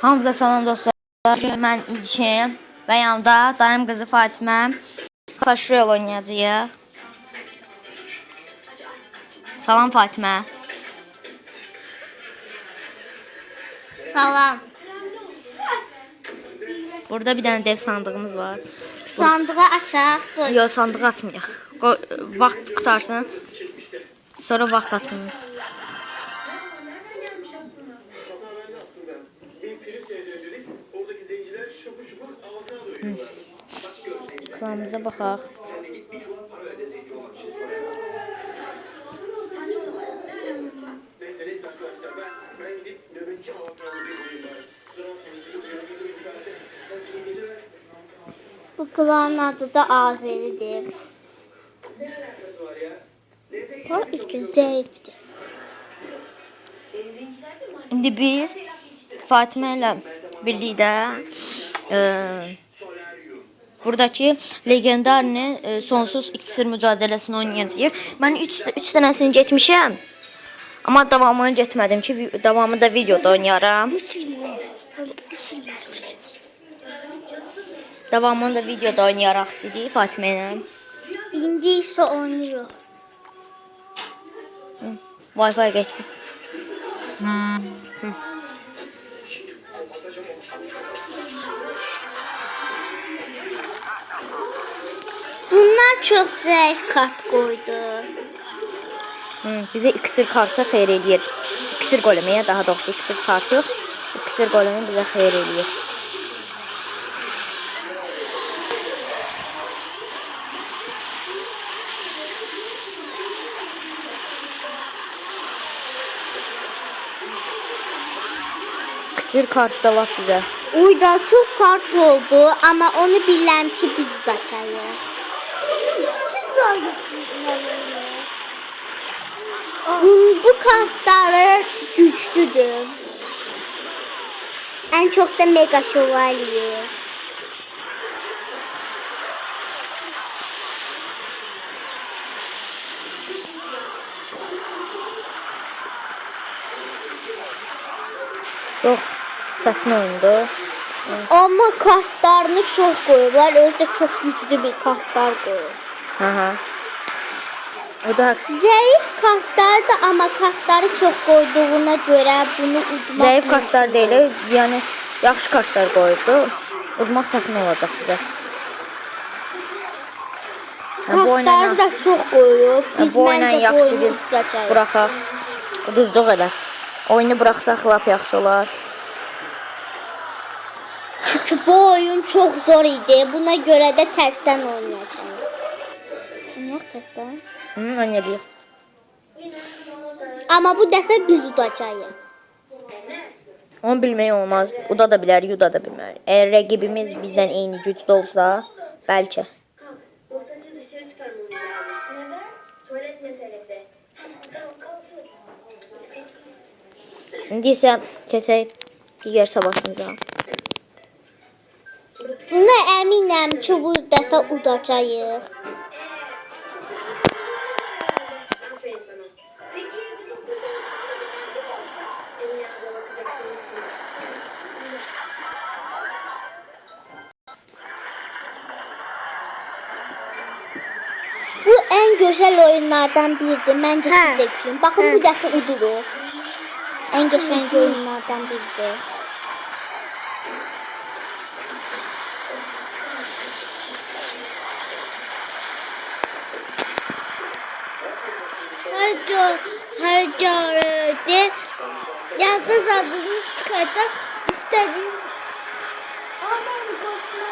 Hamza salam dostlar. Mən İlkin və yanımda dayım qızı Fatimə Clash Royale oynayacağıq. Salam Fatimə. Salam. Burada bir dənə dev sandığımız var. Sandığı açaq. Yox, sandığı açmayaq. Vaxt qutarsın. Sonra vaxt açın. İyi geceler. Bu klanın adı da Azeridir. O iki zayıfdır. İndi biz Fatimə ilə birlikdə e, buradakı legendarni e, sonsuz iksir mücadelesini oynayacağıq. Mən 3 3 dənəsini getmişəm. Amma davamını getmədim ki, davamı da videoda oynayaram. Davamını da videoda oynayaraq dedi Fatimə ilə. İndi ise oynuyor. Wi-Fi getdi. Bunlar çok zayıf kart koydu. Hı, bizə iksir kartı xeyir eləyir. İksir qoleməyə daha doğrusu iksir kartı yox. İksir qolemi bizə xeyir eləyir. İksir kartı da lap bizə. Uyda çok kart oldu ama onu biləm ki biz de açayıq. Bu, kartları güçlüdür. En çok da mega şövalye. Çox çətin oyundur. Ama kartlarını çok koyuyorlar. Özde çok güçlü bir kartlar koyuyor. Aha. O da Zayıf kartlar da ama kartları çok koyduğuna göre bunu udmaq zəif mümkün kartlar deyil, yəni yaxşı kartlar qoydu. Udmaq çətin olacaq bizə. Yəni bu oyunla Kartları da çok koyuyor. Biz bu oyunla bence yaxşı oyunu biz tutacağız. buraxaq. Uduzduq elə. Oyunu buraxsaq lap yaxşı olar. Çünkü bu oyun çok zor idi. Buna göre de testten oynayacağım. Oynayaq testten. Hı, oynayacağıq. Ama bu dəfə biz udacağıq. Onu bilmək olmaz. Uda da bilər, yuda da bilmər. Əgər rəqibimiz bizdən eyni güclü olsa, bəlkə. İndi isə keçək digər savaşımıza. Buna əminəm ki, bu dəfə udacağıq. Güzel oyunlardan biridir. Məncə siz də gülün. Baxın bu dəfə udurur. En güzel oyunlardan biridir. Her gör, her görüldü. Yazsız adını çıkacak. İstediğin Aman kokla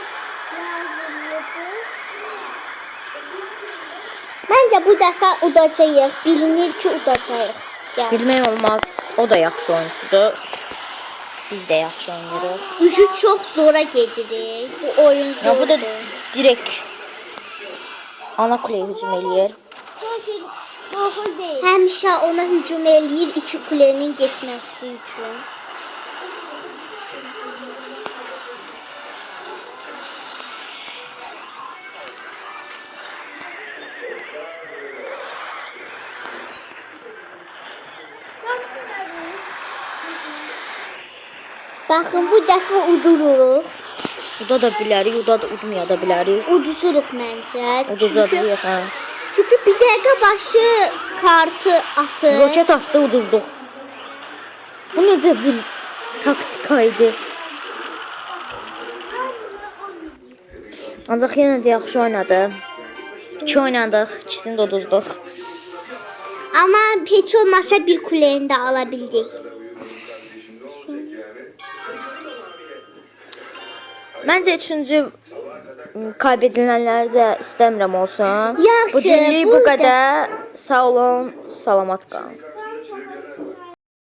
Bence bu dəfə udacağıq. Bilinir ki, udacağıq. Yəni Bilmək olmaz. O da yaxşı oyunçudur. Biz də yaxşı oynayırıq. Üçü çox zora gedirik. Bu oyun Ya bu da direkt ana kuleyə hücum eləyir. Həmişə ona hücum eləyir iki kulenin getməsi üçün. Baxın bu dəfə uduruq. Uda da bilərik, uda da udmaya da bilərik. Uduzuruq məncə. Uduzadırıq, hə. çünki bir dəqiqə başı kartı atır. Roket attı, uduzduq. Bu necə bir taktika idi? Ancaq yenə də yaxşı oynadı. İki oynadıq, ikisini də uduzduq. Amma heç olmasa bir kuleni də ala Məncə üçüncü m, kaybedilənləri də istəmirəm olsun. Yaxşı, Bu günlük bu burada- qədər. Sağ olun, salamat qalın.